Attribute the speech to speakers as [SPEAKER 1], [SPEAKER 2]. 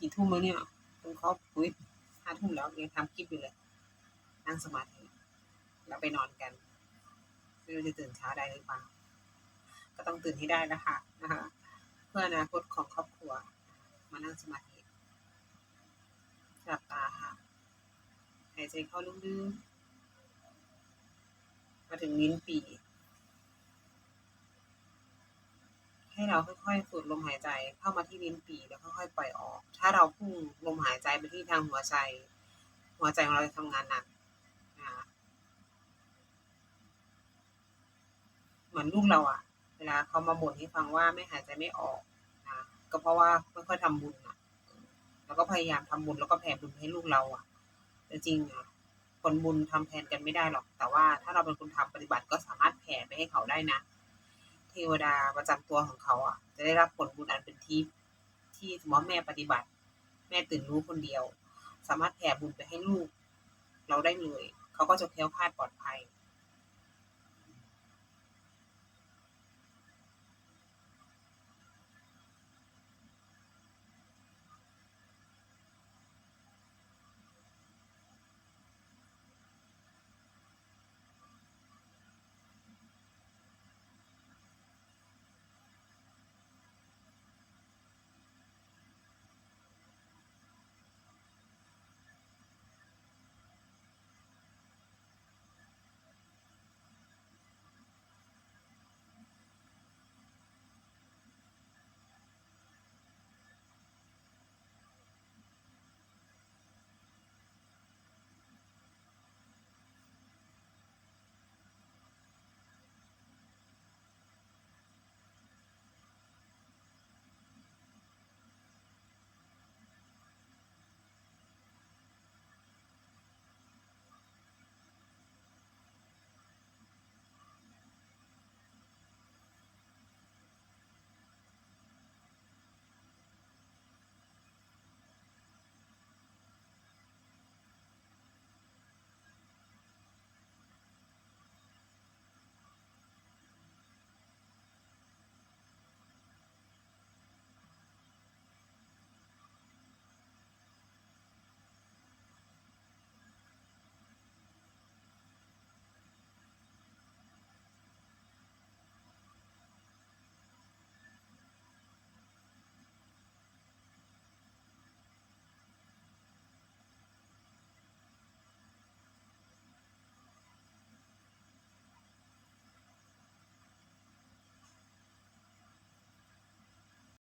[SPEAKER 1] กี่ทุ่มแล้วเนี่ยคุณเขาอุ้ยห้าทุ่มแล้วยังทำคลิปอยู่เลย นั่งสมาธิแล้วไปนอนกันไม่รู้จะตื่นเช้าได้หรือเปล่าก็ต้องตื่นให้ได้นะคะนะคะเพื่ออนาคตของครอบครัว มานั่งสมาธิหลับตาค่ะหายใจเข้าลึกๆมาถึงลิ้นปี่ ให้ เราค่อยๆ สูดลมหายใจเข้ามาที่ลิ้นปี่แล้วค่อยๆ ปล่อยออก ถ้าเราพุ่งลมหายใจไปที่ทางหัวใจ หัวใจของเราจะทำงานหนักนะเหมือนลูกเราอะเวลาเขามาบ่นให้ฟังว่าไม่หายใจไม่ออกนะก็เพราะว่าไม่ค่อยทำบุญอะแล้วก็พยายามทำบุญแล้วก็แผ่บุญให้ลูกเราอะแต่จริงอะผลบุญทำแทนกันไม่ได้หรอก แต่ว่าถ้าเราเป็นคนทำปฏิบัติก็สามารถแผ่ไปให้เขาได้นะ เทวดาประจำตัวของเขาอะ จะได้รับผลบุญอันเป็นทิพย์ที่สมมติแม่ปฏิบัติ แม่ตื่นรู้คนเดียว สามารถแผ่บุญไปให้ลูก เราได้เลย เขาก็จะแคล้วคลาดปลอดภัย